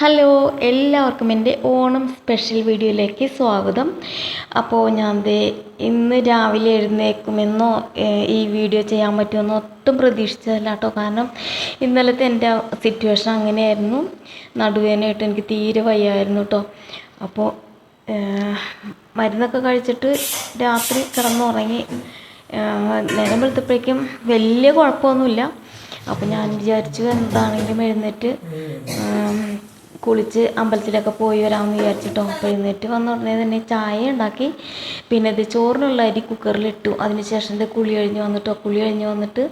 Hello എല്ലാവർക്കും എന്റെ Onam special വീഡിയോയിലേക്ക് സ്വാഗതം. അപ്പോൾ ഞാൻ ദേ ഇന്ന് രാവിലെ എഴുന്നേക്കുമെന്നോ ഈ വീഡിയോ ചെയ്യാൻ പറ്റുമെന്നോ ഒട്ടും പ്രതീക്ഷിച്ചതല്ല കേട്ടോ. കാരണം ഇന്നലത്തെ എന്റെ സിറ്റുവേഷൻ അങ്ങനെയായിരുന്നു. നടുവേനായിട്ട് എനിക്ക് തീരെ വയ്യായിരുന്നു കേട്ടോ. അപ്പോൾ മരുന്നൊക്കെ കഴിച്ചിട്ട് രാത്രി കിടന്നുറങ്ങി നേരം വെളുത്തപ്പോഴേക്കും വലിയ കുഴപ്പമൊന്നുമില്ല. അപ്പോൾ ഞാൻ വിചാരിച്ചു എന്താണെങ്കിലും എഴുന്നേറ്റ് കുളിച്ച് അമ്പലത്തിലൊക്കെ പോയി വരാമെന്ന് വിചാരിച്ചിട്ടോ അപ്പോൾ എഴുന്നേറ്റ് വന്ന ഉടനെ തന്നെ ചായ ഉണ്ടാക്കി. പിന്നെ ഇത് ചോറിനുള്ള അരി കുക്കറിലിട്ടു അതിന് ശേഷം ഇത് കുളി കഴിഞ്ഞ് വന്നിട്ടോ. കുളി കഴിഞ്ഞ് വന്നിട്ട്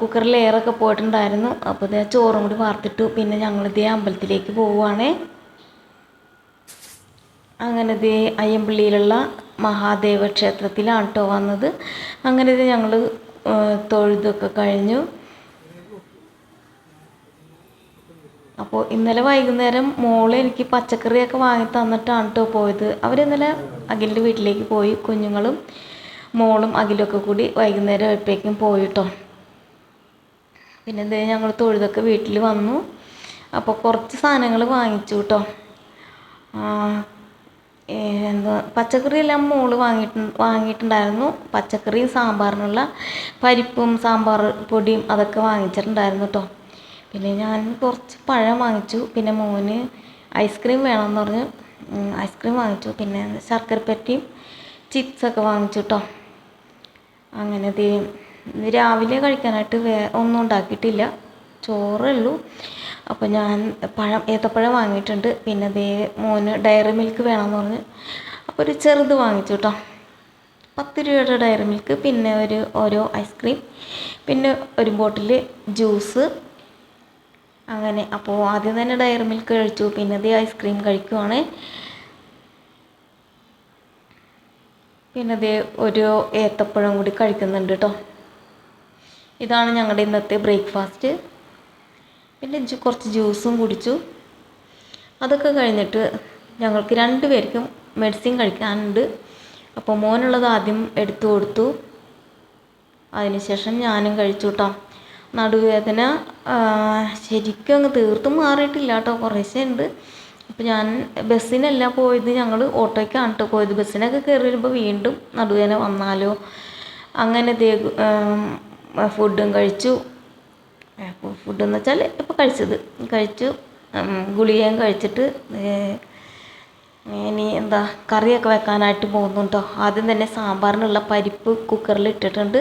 കുക്കറിൽ എയറൊക്കെ പോയിട്ടുണ്ടായിരുന്നു. അപ്പോൾ ഇത് ചോറും കൂടി വാർത്തിട്ടു. പിന്നെ ഞങ്ങളിതേ അമ്പലത്തിലേക്ക് പോവുകയാണേ അങ്ങനെ ദേ അയ്യമ്പള്ളിയിലുള്ള മഹാദേവ ക്ഷേത്രത്തിലാണ് കേട്ടോ വന്നത്. അങ്ങനെ ഇത് ഞങ്ങൾ തൊഴുതൊക്കെ കഴിഞ്ഞു. അപ്പോൾ ഇന്നലെ വൈകുന്നേരം മോൾ എനിക്ക് പച്ചക്കറിയൊക്കെ വാങ്ങി തന്നിട്ടാണ് കേട്ടോ പോയത്. അവരിന്നലെ അഖിലിന്റെ വീട്ടിലേക്ക് പോയി. കുഞ്ഞുങ്ങളും മോളും അഖിലൊക്കെ കൂടി വൈകുന്നേരം എപ്പോഴേക്കും പോയി കേട്ടോ പിന്നെ എന്തേ ഞങ്ങൾ തൊഴുതൊക്കെ വീട്ടിൽ വന്നു. അപ്പോൾ കുറച്ച് സാധനങ്ങൾ വാങ്ങിച്ചു കേട്ടോ എന്താ പച്ചക്കറിയെല്ലാം മോൾ വാങ്ങിയിട്ട് വാങ്ങിയിട്ടുണ്ടായിരുന്നു. പച്ചക്കറിയും സാമ്പാറിനുള്ള പരിപ്പും സാമ്പാർ പൊടിയും അതൊക്കെ വാങ്ങിച്ചിട്ടുണ്ടായിരുന്നു കേട്ടോ പിന്നെ ഞാൻ കുറച്ച് പഴം വാങ്ങിച്ചു. പിന്നെ മോന് ഐസ്ക്രീം വേണമെന്ന് പറഞ്ഞ്. ഐസ്ക്രീം വാങ്ങിച്ചു. പിന്നെ ശർക്കരപ്പറ്റിയും ചിപ്സൊക്കെ വാങ്ങിച്ചു കേട്ടോ അങ്ങനെ രാവിലെ കഴിക്കാനായിട്ട് വേ ഒന്നും ഉണ്ടാക്കിയിട്ടില്ല. ചോറേ ഉള്ളൂ അപ്പോൾ ഞാൻ പഴം ഏത്തപ്പഴം വാങ്ങിയിട്ടുണ്ട്. പിന്നെ ദേ മോന് ഡയറി മിൽക്ക് വേണമെന്ന് പറഞ്ഞ്. അപ്പോൾ ഒരു ചെറുത് വാങ്ങിച്ചു കേട്ടോ പത്ത് രൂപയുടെ ഡയറി മിൽക്ക് പിന്നെ ഒരു ഓരോ ഐസ്ക്രീം പിന്നെ ഒരു ബോട്ടിൽ ജ്യൂസ് അങ്ങനെ അപ്പോൾ ആദ്യം തന്നെ ഡയറി മിൽക്ക് കഴിച്ചു പിന്നെ ദേ ഐസ്ക്രീം കഴിക്കുവാണ്. പിന്നെ ദേ ഒരു ഏത്തപ്പഴം കൂടി കഴിക്കുന്നുണ്ട് കേട്ടോ ഇതാണ് ഞങ്ങളുടെ ഇന്നത്തെ ബ്രേക്ക്ഫാസ്റ്റ് പിന്നെ കുറച്ച് ജ്യൂസും കുടിച്ചു. അതൊക്കെ കഴിഞ്ഞിട്ട് ഞങ്ങൾക്ക് രണ്ട് പേർക്കും മെഡിസിൻ കഴിക്കാനുണ്ട്. അപ്പോൾ മോനുള്ളത് ആദ്യം എടുത്തു കൊടുത്തു. അതിനുശേഷം ഞാനും കഴിച്ചു കേട്ടോ നടുവേദന ശരിക്കും അങ്ങ് തീർത്തും മാറിയിട്ടില്ല കേട്ടോ. കുറേശ്ശെ ഉണ്ട്. അപ്പോൾ ഞാൻ ബസ്സിനല്ല പോയത്. ഞങ്ങൾ ഓട്ടോയ്ക്കാണ് കേട്ടോ പോയത്. ബസ്സിനൊക്കെ കയറി വരുമ്പോൾ വീണ്ടും നടുവേദന വന്നാലോ? അങ്ങനെ ഫുഡും കഴിച്ചു. ഫുഡ് എന്ന് വെച്ചാൽ ഇപ്പോൾ കഴിച്ചത്. കഴിച്ചു. ഗുളികയും കഴിച്ചിട്ട് ഇനി എന്താ കറിയൊക്കെ വെക്കാനായിട്ട് പോകുന്നു കേട്ടോ ആദ്യം തന്നെ സാമ്പാറിനുള്ള പരിപ്പ് കുക്കറിൽ ഇട്ടിട്ടുണ്ട്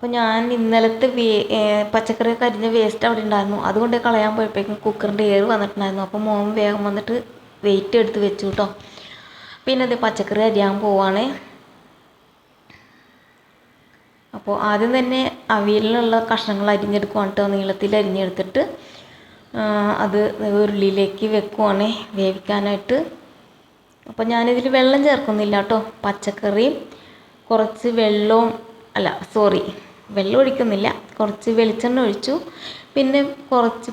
അപ്പോൾ ഞാൻ ഇന്നലത്തെ വേ പച്ചക്കറി അരിഞ്ഞ വേസ്റ്റ് അവിടെ ഉണ്ടായിരുന്നു. അതുകൊണ്ട് കളയാൻ പോയപ്പോഴേക്കും കുക്കറിന്റെ എയർ വന്നിട്ടുണ്ടായിരുന്നു. അപ്പോൾ മോൻ വേഗം വന്നിട്ട് വെയിറ്റ് എടുത്ത് വെച്ചു കേട്ടോ പിന്നെ അത് പച്ചക്കറി അരിയാൻ പോവാണ്. അപ്പോൾ ആദ്യം തന്നെ അവിയലിനുള്ള കഷ്ണങ്ങൾ അരിഞ്ഞെടുക്കുവാണ് കേട്ടോ നീളത്തിൽ അരിഞ്ഞെടുത്തിട്ട് അത് ഉരുളിയിലേക്ക് വെക്കുവാണ് വേവിക്കാനായിട്ട്. അപ്പോൾ ഞാനിതിൽ വെള്ളം ചേർക്കുന്നില്ല കേട്ടോ പച്ചക്കറിയും കുറച്ച് വെള്ളവും അല്ല സോറി വെള്ളം ഒഴിക്കുന്നില്ല കുറച്ച് വെളിച്ചെണ്ണ ഒഴിച്ചു. പിന്നെ കുറച്ച്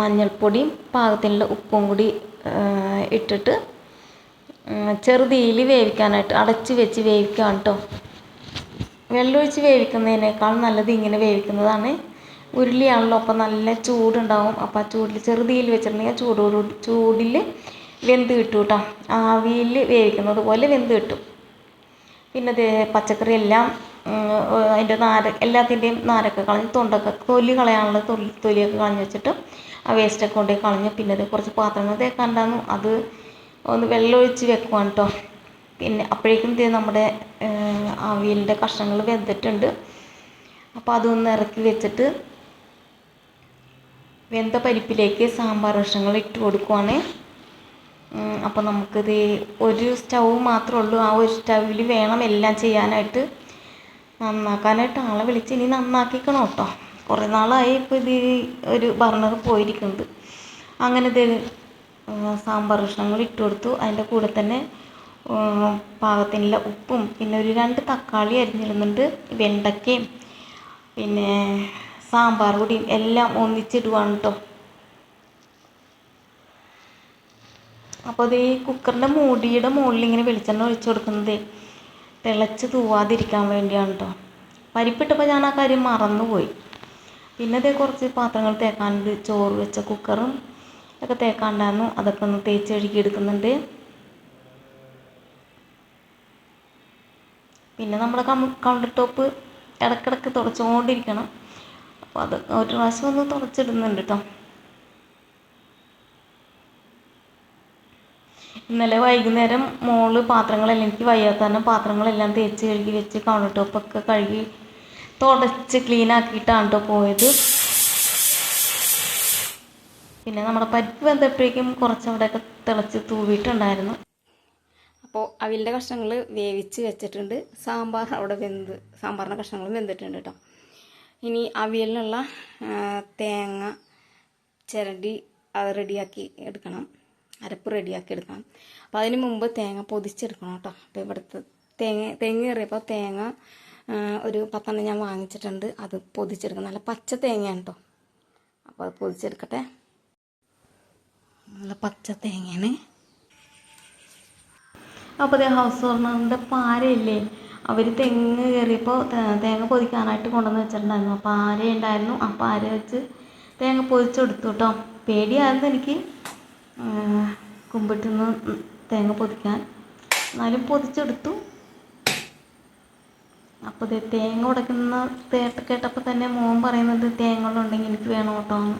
മഞ്ഞൾപ്പൊടിയും പാകത്തിനുള്ള ഉപ്പും കൂടി ഇട്ടിട്ട് ചെറുതീയിൽ വേവിക്കാനായിട്ട് അടച്ച് വെച്ച് വേവിക്കാം കേട്ടോ. വെള്ളമൊഴിച്ച് വേവിക്കുന്നതിനേക്കാൾ നല്ലത് ഇങ്ങനെ വേവിക്കുന്നതാണ്. ഉരുളിയാണല്ലോ അപ്പോൾ നല്ല ചൂടുണ്ടാവും. അപ്പോൾ ആ ചൂടിൽ ചെറുതീയിൽ വെച്ചിട്ടുണ്ടെങ്കിൽ ചൂടോട് ചൂടിൽ വെന്ത് കിട്ടും കേട്ടോ. ആവിയിൽ വേവിക്കുന്നത് പോലെ വെന്ത് കിട്ടും. പിന്നെ പച്ചക്കറി എല്ലാം അതിന്റെ നാര എല്ലാത്തിന്റെയും നാരൊക്കെ കളഞ്ഞ് തൊണ്ടൊക്കെ തൊലി കളയാനുള്ള തൊലി തൊലിയൊക്കെ കളഞ്ഞ് വെച്ചിട്ട് ആ വേസ്റ്റൊക്കെ കൊണ്ടുപോയി കളഞ്ഞ് പിന്നെ അത് കുറച്ച് പാത്രങ്ങൾ തേക്കാനുണ്ടായിരുന്നു അത് ഒന്ന് വെള്ളമൊഴിച്ച് വെക്കുവാണ് കേട്ടോ പിന്നെ അപ്പോഴേക്കും ഇത് നമ്മുടെ അവിയലിന്റെ കഷ്ണങ്ങൾ വെന്തിട്ടുണ്ട്. അപ്പോൾ അതൊന്ന് ഇറക്കി വെച്ചിട്ട് വെന്ത പരിപ്പിലേക്ക് സാമ്പാർ കഷ്ണങ്ങൾ ഇട്ട് കൊടുക്കുവാണ്. അപ്പോൾ നമുക്കിത് ഒരു സ്റ്റൗ മാത്രമേ ഉള്ളൂ. ആ ഒരു സ്റ്റൗവിൽ വേണം എല്ലാം ചെയ്യാനായിട്ട്. നന്നാക്കാനായിട്ട് ആളെ വിളിച്ച് ഇനി നന്നാക്കിക്കണം കേട്ടോ കുറേ നാളായി ഇപ്പോൾ ഇത് ഒരു ബർണർ പോയിരിക്കുന്നത് അങ്ങനെ ഇത് സാമ്പാർ കഷ്ണങ്ങൾ ഇട്ട് കൊടുത്തു. അതിന്റെ കൂടെ തന്നെ പാകത്തിനുള്ള ഉപ്പും പിന്നെ ഒരു രണ്ട് തക്കാളി അരിഞ്ഞിടുന്നുണ്ട്. വെണ്ടയ്ക്കയും പിന്നെ സാമ്പാർ പൊടിയും എല്ലാം ഒന്നിച്ചിടുവാണ് കേട്ടോ അപ്പോൾ അത് ഈ കുക്കറിന്റെ മൂടിയുടെ മുകളിൽ ഇങ്ങനെ വെളിച്ചെണ്ണ ഒഴിച്ചു കൊടുക്കുന്നത് തിളച്ച് തൂവാതിരിക്കാൻ വേണ്ടിയാണ് കേട്ടോ പരിപ്പിട്ടപ്പോൾ ഞാൻ ആ കാര്യം മറന്നുപോയി. പിന്നെ അതേ കുറച്ച് പാത്രങ്ങൾ തേക്കാനുണ്ട്. ചോറ് വെച്ച കുക്കറും ഒക്കെ തേക്കാണ്ടായിരുന്നു. അതൊക്കെ ഒന്ന് തേച്ച് കഴുകി എടുക്കുന്നുണ്ട്. പിന്നെ നമ്മുടെ കൗണ്ടർ ടോപ്പ് ഇടക്കിടക്ക് തുടച്ചുകൊണ്ടിരിക്കണം അപ്പോൾ അത് ഒരു പ്രാവശ്യം ഒന്ന് തുടച്ചിടുന്നുണ്ട് കേട്ടോ ഇന്നലെ വൈകുന്നേരം മോൾ പാത്രങ്ങളെല്ലാം എനിക്ക് വയ്യാത്ത കാരണം പാത്രങ്ങളെല്ലാം തേച്ച് കഴുകി വെച്ച് കൗണ്ടർ ടോപ്പൊക്കെ കഴുകി തുടച്ച് ക്ലീൻ ആക്കിയിട്ടാണ് കേട്ടോ പോയത്. പിന്നെ നമ്മുടെ പരിപ്പ് വെന്തപ്പോഴേക്കും കുറച്ച് അവിടെയൊക്കെ തിളച്ച് തൂവിയിട്ടുണ്ടായിരുന്നു. അപ്പോൾ അവിലിന്റെ കഷ്ണങ്ങൾ വേവിച്ച് വെച്ചിട്ടുണ്ട്. സാമ്പാർ അവിടെ വെന്ത് സാമ്പാറിന്റെ കഷ്ണങ്ങൾ വെന്തിട്ടുണ്ട് കേട്ടോ ഇനി അവിയലിനുള്ള തേങ്ങ ചിരണ്ടി അത് റെഡിയാക്കി എടുക്കണം. അരപ്പ് റെഡിയാക്കി എടുക്കണം അപ്പോൾ അതിന് മുമ്പ് തേങ്ങ പൊതിച്ചെടുക്കണം കേട്ടോ. അപ്പോൾ ഇവിടുത്തെ തേങ്ങ തേങ്ങ കയറിയപ്പോൾ തേങ്ങ ഒരു പത്തെണ്ണം ഞാൻ വാങ്ങിച്ചിട്ടുണ്ട്. അത് പൊതിച്ചെടുക്കണം. നല്ല പച്ച തേങ്ങയാണ് കേട്ടോ അപ്പോൾ അത് പൊതിച്ചെടുക്കട്ടെ. നല്ല പച്ച തേങ്ങയാണ്. അപ്പോൾ അതേ ഹൗസ് ഓണറിന്റെ പാരയില്ലേ? അവർ തെങ്ങ് കയറിയപ്പോൾ തേങ്ങ പൊതിക്കാനായിട്ട് കൊണ്ടുവന്ന് വെച്ചിട്ടുണ്ടായിരുന്നു. അപ്പോൾ പാര ഉണ്ടായിരുന്നു പാര വെച്ച് തേങ്ങ പൊതിച്ചെടുത്തു കേട്ടോ പേടിയായിരുന്നു എനിക്ക്. കുമ്പിട്ടിൽ നിന്ന് തേങ്ങ പൊതിക്കാൻ. എന്നാലും പൊതിച്ചെടുത്തു. അപ്പോൾ ഇത് തേങ്ങ ഉടക്കുന്ന തേട്ട് കേട്ടപ്പോൾ തന്നെ മോൻ പറയുന്നത് തേങ്ങ ഉണ്ടെങ്കിൽ എനിക്ക് വേണം കേട്ടോ എന്ന്.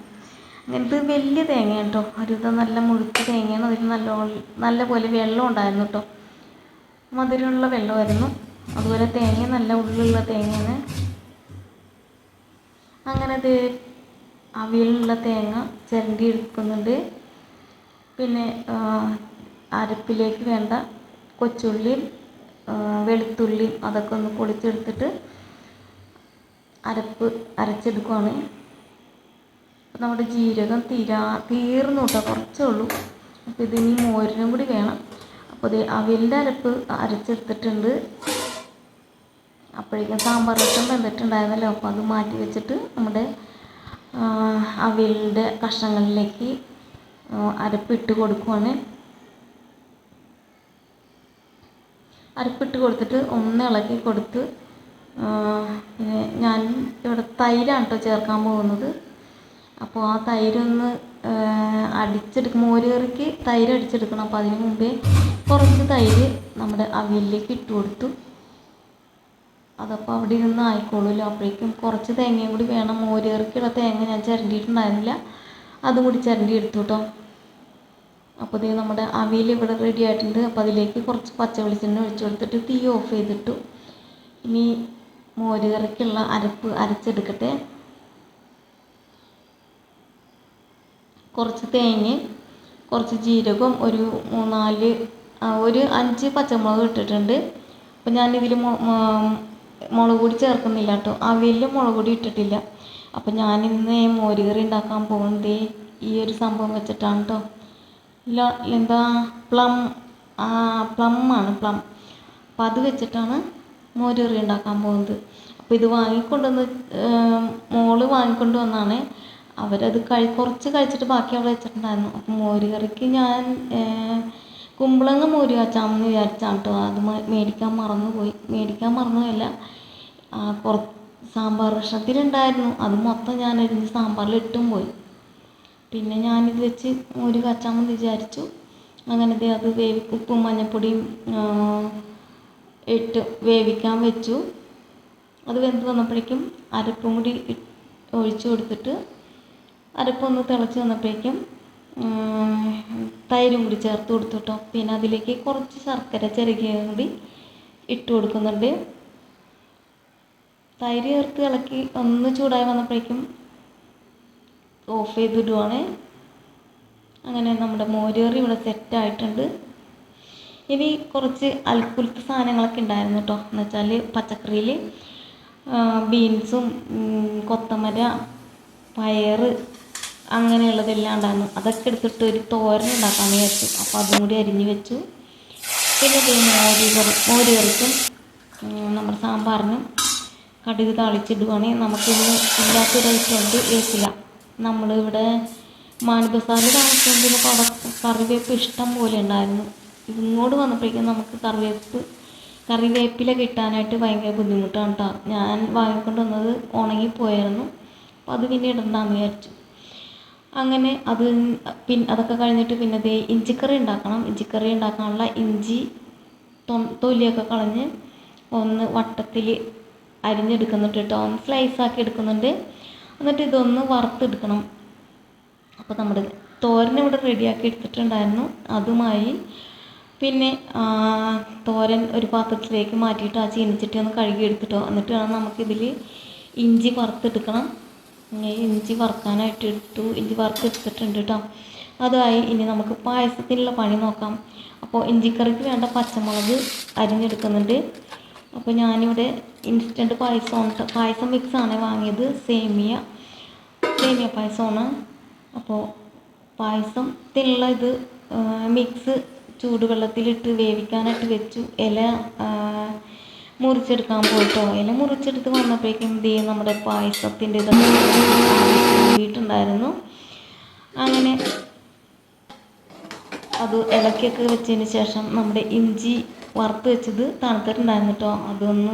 അങ്ങനത്തെ വലിയ തേങ്ങ കേട്ടോ. ഒരു ഇത് നല്ല മുഴുത്ത തേങ്ങയാണ്. അതിൽ നല്ല നല്ല പോലെ വെള്ളം ഉണ്ടായിരുന്നു കേട്ടോ. മധുരമുള്ള വെള്ളമായിരുന്നു. അതുപോലെ തേങ്ങ നല്ല ഉള്ളിലുള്ള തേങ്ങയാണ്. അങ്ങനെ അത് അവിയലുള്ള തേങ്ങ ചിരണ്ടി എടുക്കുന്നുണ്ട്. പിന്നെ അരപ്പിലേക്ക് വേണ്ട കൊച്ചുള്ളിയും വെളുത്തുള്ളിയും അതൊക്കെ ഒന്ന് പൊളിച്ചെടുത്തിട്ട് അരപ്പ് അരച്ചെടുക്കുവാണ്. നമ്മുടെ ജീരകം തീരാ തീർന്നു കേട്ടോ കുറച്ചേ ഉള്ളൂ. അപ്പോൾ ഇതിനി മോരിനും കൂടി വേണം. അപ്പോൾ ഇത് അവലിന്റെ അരപ്പ് അരച്ചെടുത്തിട്ടുണ്ട്. അപ്പോഴേക്കും സാമ്പാർ രസം വെന്തിട്ടുണ്ടായിരുന്നല്ലോ അപ്പോൾ അത് മാറ്റി വെച്ചിട്ട് നമ്മുടെ ആ, അവിയലിന്റെ കഷ്ണങ്ങളിലേക്ക് അരപ്പിട്ട് കൊടുക്കുവാണ്. അരപ്പിട്ട് കൊടുത്തിട്ട് ഒന്ന് ഇളക്കി കൊടുത്ത് പിന്നെ ഞാൻ ഇവിടെ തൈരാണ് കേട്ടോ ചേർക്കാൻ പോകുന്നത്. അപ്പോൾ ആ തൈരൊന്ന് അടിച്ചെടുക്കും. മോര് കറിക്ക് തൈര് അടിച്ചെടുക്കണം. അപ്പോൾ അതിന് മുമ്പേ കുറച്ച് തൈര് നമ്മുടെ അവിയലിലേക്ക് ഇട്ട് കൊടുത്തു. അതപ്പോൾ അവിടെ ഇരുന്ന് ആയിക്കോളുമല്ലോ അപ്പോഴേക്കും കുറച്ച് തേങ്ങയും കൂടി വേണം. മോര് കറിക്കുള്ള തേങ്ങ ഞാൻ ചിരണ്ടിയിട്ടുണ്ടായിരുന്നില്ല. അതും കൂടി ചിരണ്ടി എടുത്തു കേട്ടോ അപ്പോൾ ഇത് നമ്മുടെ അവിയൽ ഇവിടെ റെഡി ആയിട്ടുണ്ട്. അപ്പോൾ അതിലേക്ക് കുറച്ച് പച്ച വെളിച്ചെണ്ണ ഒഴിച്ചു കൊടുത്തിട്ട് തീ ഓഫ് ചെയ്തിട്ടു. ഇനി മോര് കറിക്കുള്ള അരപ്പ് അരച്ചെടുക്കട്ടെ. കുറച്ച് തേങ്ങ കുറച്ച് ജീരകം ഒരു മൂന്നാൽ ഒരു അഞ്ച് പച്ചമുളക് ഇട്ടിട്ടുണ്ട്. അപ്പോൾ ഞാനിതിൽ മുളക് പൊടി ചേർക്കുന്നില്ല കേട്ടോ അവിയലിൽ മുളക് പൊടി ഇട്ടിട്ടില്ല. അപ്പോൾ ഞാനിന്ന് മോരുകറി ഉണ്ടാക്കാൻ പോകുന്നത് ഈ ഒരു സംഭവം വെച്ചിട്ടാണ് കേട്ടോ ഇല്ല എന്താ പ്ലം പ്ലം ആണ് പ്ലം. അപ്പം അത് വെച്ചിട്ടാണ് മോരുകറി ഉണ്ടാക്കാൻ പോകുന്നത് അപ്പോൾ ഇത് വാങ്ങിക്കൊണ്ടുവന്ന് മോൾ വാങ്ങിക്കൊണ്ട് വന്നാണ്. അവരത് കഴി കുറച്ച് കഴിച്ചിട്ട് ബാക്കി അവിടെ വെച്ചിട്ടുണ്ടായിരുന്നു. അപ്പം മോരുകറിക്ക് ഞാൻ കുമ്പളങ്ങ മോര് കാച്ചാമെന്ന് വിചാരിച്ചാണ് കേട്ടോ അത് മേടിക്കാൻ മറന്നുപോയി. മേടിക്കാൻ മറന്നുപോയല്ല. കുറച്ച് കുറ സാമ്പാർ കഷ്ണത്തിലുണ്ടായിരുന്നു. അത് മൊത്തം ഞാൻ അരിഞ്ഞ് സാമ്പാറിൽ ഇട്ടും പോയി. പിന്നെ ഞാനിത് വെച്ച് ഒരു കച്ചാമെന്ന് വിചാരിച്ചു. അങ്ങനെ ദേ അത് വേവി ഉപ്പും മഞ്ഞൾപ്പൊടിയും ഇട്ട് വേവിക്കാൻ വെച്ചു. അത് വെന്ത് വന്നപ്പോഴേക്കും അരപ്പും കൂടി ഒഴിച്ചു കൊടുത്തിട്ട് അരപ്പൊന്ന് തിളച്ച് വന്നപ്പോഴേക്കും തൈരും കൂടി ചേർത്ത് കൊടുത്തു കേട്ടോ പിന്നെ അതിലേക്ക് കുറച്ച് ശർക്കര ചിരകിയ കൂടി ഇട്ട് കൊടുക്കുന്നുണ്ട്. തൈര് ചേർത്ത് ഇളക്കി ഒന്ന് ചൂടായി വന്നപ്പോഴേക്കും ഓഫ് ചെയ്തിടുവാണ്. അങ്ങനെ നമ്മുടെ മോരുകറി ഇവിടെ ഇവിടെ സെറ്റായിട്ടുണ്ട് ഇനി കുറച്ച് അൽക്കുലത്തെ സാധനങ്ങളൊക്കെ ഉണ്ടായിരുന്നു കേട്ടോ എന്ന് വെച്ചാൽ പച്ചക്കറിയിൽ ബീൻസും കൊത്തമര പയർ അങ്ങനെയുള്ളതെല്ലാം ഉണ്ടായിരുന്നു. അതൊക്കെ എടുത്തിട്ട് ഒരു തോരൻ ഉണ്ടാക്കാൻ വിചാരിച്ചു. അപ്പോൾ അതും കൂടി അരിഞ്ഞ് വെച്ചു. പിന്നെ മോരുകറി മോര് കറി മോര് കറിക്കും ഉം, നമ്മുടെ സാമ്പാറിനും കടുക് താളിച്ചിടുവാണെങ്കിൽ നമുക്കിന്ന് ഇല്ലാത്തൊരു ഐറ്റം ഉണ്ട് ഏസില നമ്മളിവിടെ മാനബസാറിൽ താമസിക്കുമ്പോൾ അവിടെ കറിവേപ്പ് ഇഷ്ടം പോലെ ഉണ്ടായിരുന്നു. ഇങ്ങോട്ട് വന്നപ്പോഴേക്കും നമുക്ക് കറിവേപ്പ് കറിവേപ്പില കിട്ടാനായിട്ട് ഭയങ്കര ബുദ്ധിമുട്ടാണ് കേട്ടോ ഞാൻ വാങ്ങിക്കൊണ്ട് വന്നത് ഉണങ്ങിപ്പോയായിരുന്നു അപ്പോൾ അത് പിന്നെ ഇടണ്ടാന്ന് വിചാരിച്ചു. അങ്ങനെ അത് പിൻ അതൊക്കെ കഴിഞ്ഞിട്ട് പിന്നെ ദേ ഇഞ്ചിക്കറി ഉണ്ടാക്കണം. ഇഞ്ചിക്കറി ഉണ്ടാക്കാനുള്ള ഇഞ്ചി തൊലിയൊക്കെ കളഞ്ഞ് ഒന്ന് വട്ടത്തിൽ അരിഞ്ഞെടുക്കുന്നുണ്ട് കേട്ടോ സ്ലൈസ് ആക്കി എടുക്കുന്നുണ്ട്. എന്നിട്ട് ഇതൊന്ന് വറുത്തെടുക്കണം. അപ്പോൾ നമ്മുടെ തോരൻ ഇവിടെ റെഡിയാക്കി എടുത്തിട്ടുണ്ടായിരുന്നു. അതുമായി പിന്നെ തോരൻ ഒരു പാത്രത്തിലേക്ക് മാറ്റിയിട്ട് ആ ചീനിച്ചിട്ട് ഒന്ന് കഴുകി എടുത്തിട്ടോ. എന്നിട്ട് വേണം നമുക്കിതിൽ ഇഞ്ചി വറുത്തെടുക്കണം. ഇഞ്ചി വറുക്കാനായിട്ട് എടുത്തു. ഇഞ്ചി വറുത്തെടുത്തിട്ടുണ്ട് കേട്ടോ അതായി ഇനി നമുക്ക് പായസത്തിനുള്ള പണി നോക്കാം. അപ്പോൾ ഇഞ്ചിക്കറിക്ക് വേണ്ട പച്ചമുളക് അരിഞ്ഞെടുക്കുന്നുണ്ട്. അപ്പോൾ ഞാനിവിടെ ഇൻസ്റ്റന്റ് പായസം പായസം മിക്സാണ് വാങ്ങിയത്. സേമിയ സേമിയ പായസമാണ്. അപ്പോൾ പായസത്തിനുള്ള ഇത് മിക്സ് ചൂടുവെള്ളത്തിലിട്ട് വേവിക്കാനായിട്ട് വെച്ചു. ഇല മുറിച്ചെടുക്കാൻ പോയിട്ടോ. ഇല മുറിച്ചെടുത്ത് വന്നപ്പോഴേക്കും എന്ത് ചെയ്യും നമ്മുടെ പായസത്തിന്റെ ഇതൊക്കെ അങ്ങനെ അത് ഇലക്കൊക്കെ വെച്ചതിന് ശേഷം നമ്മുടെ ഇഞ്ചി വറുത്ത് വെച്ചത് തണുത്തിട്ടുണ്ടായിരുന്നു കേട്ടോ അതൊന്ന്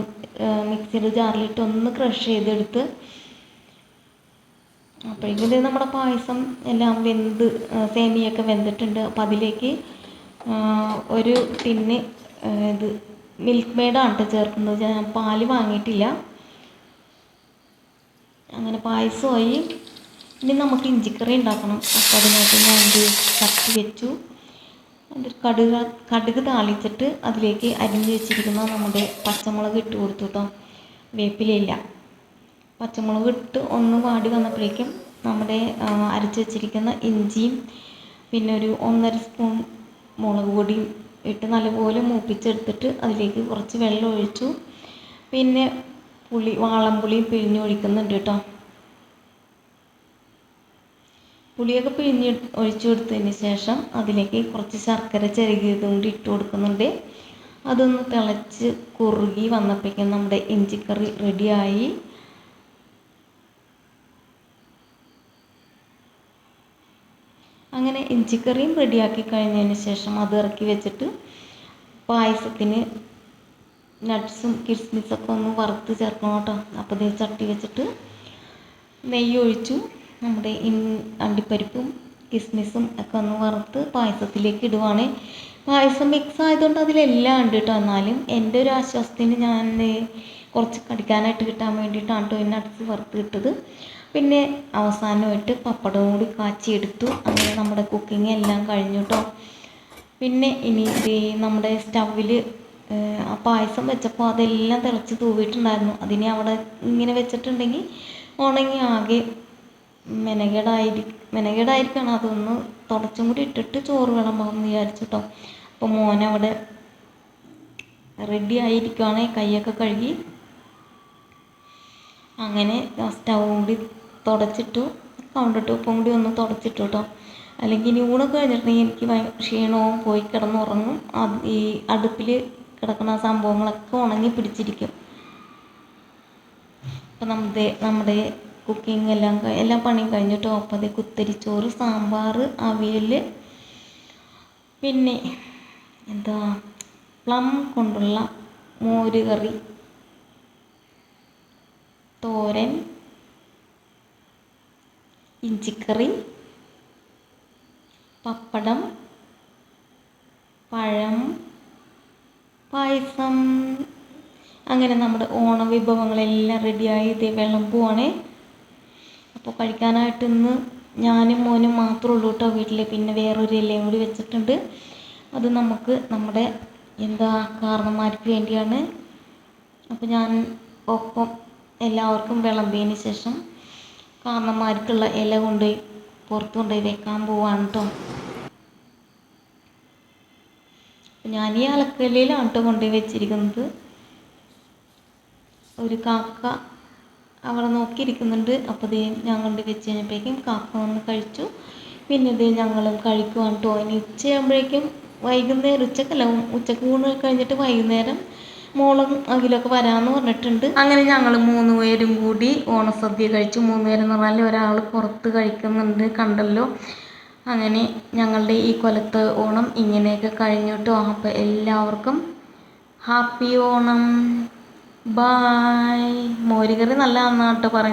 മിക്സിയുടെ ജാറിലിട്ട് ഒന്ന് ക്രഷ് ചെയ്തെടുത്ത് അപ്പോഴേക്കും നമ്മുടെ പായസം എല്ലാം വെന്ത് സേമിയൊക്കെ വെന്തിട്ടുണ്ട്. അപ്പോൾ അതിലേക്ക് ഒരു ടിന്ന് ഇത് മിൽക്ക് മെയ്ഡാണ് കേട്ടോ ചേർക്കുന്നത്. ഞാൻ പാൽ വാങ്ങിയിട്ടില്ല. അങ്ങനെ പായസമായി. ഇനി നമുക്ക് ഇഞ്ചിക്കറി ഉണ്ടാക്കണം. അപ്പോൾ അതിനായിട്ട് ഞാൻ ഇത് ചട്ടി വെച്ചു. എന്നിട്ട് കടുക് കടുക് താളിച്ചിട്ട് അതിലേക്ക് അരിഞ്ഞ് വെച്ചിരിക്കുന്ന നമ്മുടെ പച്ചമുളക് ഇട്ട് കൊടുത്തു കേട്ടോ വേപ്പിലയില്ല പച്ചമുളക് ഇട്ട് ഒന്ന് വാടി വന്നപ്പോഴേക്കും നമ്മുടെ അരച്ച് വെച്ചിരിക്കുന്ന ഇഞ്ചിയും പിന്നെ ഒരു ഒന്നര സ്പൂൺ മുളക് പൊടിയും ഇട്ട് നല്ലപോലെ മൂപ്പിച്ചെടുത്തിട്ട് അതിലേക്ക് കുറച്ച് വെള്ളം ഒഴിച്ചു. പിന്നെ പുളി വാളംപുളിയും പിഴിഞ്ഞൊഴിക്കുന്നുണ്ട് കേട്ടോ പുളിയൊക്കെ പിഴിഞ്ഞ് ഒഴിച്ചു കൊടുത്തതിന് ശേഷം അതിലേക്ക് കുറച്ച് ശർക്കര ചിരകിയതും കൂടി ഇട്ട് കൊടുക്കുന്നുണ്ട്. അതൊന്ന് തിളച്ച് കുറുകി വന്നപ്പോഴേക്കും നമ്മുടെ ഇഞ്ചിക്കറി റെഡിയായി. അങ്ങനെ ഇഞ്ചിക്കറിയും റെഡിയാക്കി കഴിഞ്ഞതിന് ശേഷം അത് ഇറക്കി വെച്ചിട്ട് പായസത്തിന് നട്ട്സും കിസ്മിസൊക്കെ ഒന്ന് വറുത്ത് ചേർക്കണം കേട്ടോ. അപ്പോൾ ഇത് ചട്ടി വെച്ചിട്ട് നെയ്യ് ഒഴിച്ചു. നമ്മുടെ അണ്ടിപ്പരിപ്പും കിസ്മിസും ഒക്കെ ഒന്ന് വറുത്ത് പായസത്തിലേക്ക് ഇടുവാണ്. പായസം മിക്സ് ആയതുകൊണ്ട് അതിലെല്ലാം ഉണ്ട് കേട്ടോ എന്നാലും എന്റെ ഒരു ആശ്വാസത്തിന് ഞാൻ കുറച്ച് കടിക്കാനായിട്ട് കിട്ടാൻ വേണ്ടിയിട്ടാണ് കേട്ടോ ഈ നട്ട്സ് വറുത്ത് ഇട്ടത്. പിന്നെ അവസാനമായിട്ട് പപ്പടം കൂടി കാച്ചിയെടുത്തു. അങ്ങനെ നമ്മുടെ കുക്കിംഗ് എല്ലാം കഴിഞ്ഞു കേട്ടോ പിന്നെ ഇനി നമ്മുടെ സ്റ്റവിൽ ആ പായസം വെച്ചപ്പോൾ അതെല്ലാം തിളച്ച് തൂവിയിട്ടുണ്ടായിരുന്നു. അതിനെ അവിടെ ഇങ്ങനെ വെച്ചിട്ടുണ്ടെങ്കിൽ ഉണങ്ങി ആകെ മെനകേടായിരി മെനകേടായിരിക്കണം. അതൊന്ന് തുടച്ചും കൂടി ഇട്ടിട്ട് ചോറ് വിളമ്പാമെന്ന് വിചാരിച്ചു കേട്ടോ അപ്പോൾ മോനവിടെ റെഡി ആയിരിക്കുവാണ് കൈയൊക്കെ കഴുകി. അങ്ങനെ സ്റ്റൗ കൂടി തുടച്ചിട്ടു കൗണ്ടർ ഉപ്പും കൂടി ഒന്ന് തുടച്ചിട്ടു കേട്ടോ അല്ലെങ്കിൽ ഇനി ഊണൊക്കെ കഴിഞ്ഞിട്ടുണ്ടെങ്കിൽ എനിക്ക് ക്ഷീണവും പോയി കിടന്നുറങ്ങും. അത് ഈ അടുപ്പിൽ കിടക്കുന്ന സംഭവങ്ങളൊക്കെ ഉണങ്ങി പിടിച്ചിരിക്കും. അപ്പം നമ്മുടെ നമ്മുടെ കുക്കിംഗ് എല്ലാം എല്ലാ പണിയും കഴിഞ്ഞിട്ട് അപ്പോൾ അതേ കുത്തരിച്ചോറ് സാമ്പാർ അവിയൽ പിന്നെ എന്താ പ്ലം കൊണ്ടുള്ള മോര് കറി തോരൻ ഇഞ്ചിക്കറി പപ്പടം പഴം പായസം. അങ്ങനെ നമ്മുടെ ഓണവിഭവങ്ങളെല്ലാം റെഡിയായി ഇതേ വിളമ്പുവാണേ. അപ്പോൾ കഴിക്കാനായിട്ട് ഇന്ന് ഞാനും മോനും മാത്രമേ ഉള്ളൂ കേട്ടോ വീട്ടിൽ പിന്നെ വേറൊരു എല്ലാം കൂടി വെച്ചിട്ടുണ്ട്. അത് നമുക്ക് നമ്മുടെ എന്താ കാരണന്മാർക്ക് വേണ്ടിയാണ്. അപ്പോൾ ഞാൻ ഒപ്പം എല്ലാവർക്കും വിളമ്പിയതിന് ശേഷം കാരണന്മാർക്കുള്ള ഇല കൊണ്ടുപോയി പുറത്ത് കൊണ്ടുപോയി വെക്കാൻ പോവാണ് കേട്ടോ ഞാൻ ഈ അലക്കല്ലിലാണ് കേട്ടോ കൊണ്ടുപോയി വെച്ചിരിക്കുന്നത്. ഒരു കാക്ക അവിടെ നോക്കിയിരിക്കുന്നുണ്ട്. അപ്പോൾ ദേ കൊണ്ട് വെച്ച് കഴിഞ്ഞപ്പോഴേക്കും കാക്ക വന്ന് കഴിച്ചു. പിന്നെ ദേ ഞങ്ങളും കഴിക്കുവാണ്. കേട്ടോ ഉച്ചയാകുമ്പോഴേക്കും വൈകുന്നേരം ഉച്ചക്കല്ല ഉച്ചയ്ക്ക് ഊണ് കഴിഞ്ഞിട്ട് വൈകുന്നേരം മോളും അഖിലൊക്കെ വരാമെന്ന് പറഞ്ഞിട്ടുണ്ട്. അങ്ങനെ ഞങ്ങൾ മൂന്ന് പേരും കൂടി ഓണസദ്യ കഴിച്ചു. മൂന്ന് പേരെന്ന് പറഞ്ഞാൽ ഒരാൾ പുറത്ത് കഴിക്കുന്നുണ്ട് കണ്ടല്ലോ. അങ്ങനെ ഞങ്ങളുടെ ഈ കൊലത്ത് ഓണം ഇങ്ങനെയൊക്കെ കഴിഞ്ഞു കേട്ടോ അപ്പോൾ എല്ലാവർക്കും ഹാപ്പി ഓണം. ബായ് മോരുകറി നല്ലതാണെന്നാട്ടോ പറഞ്ഞത്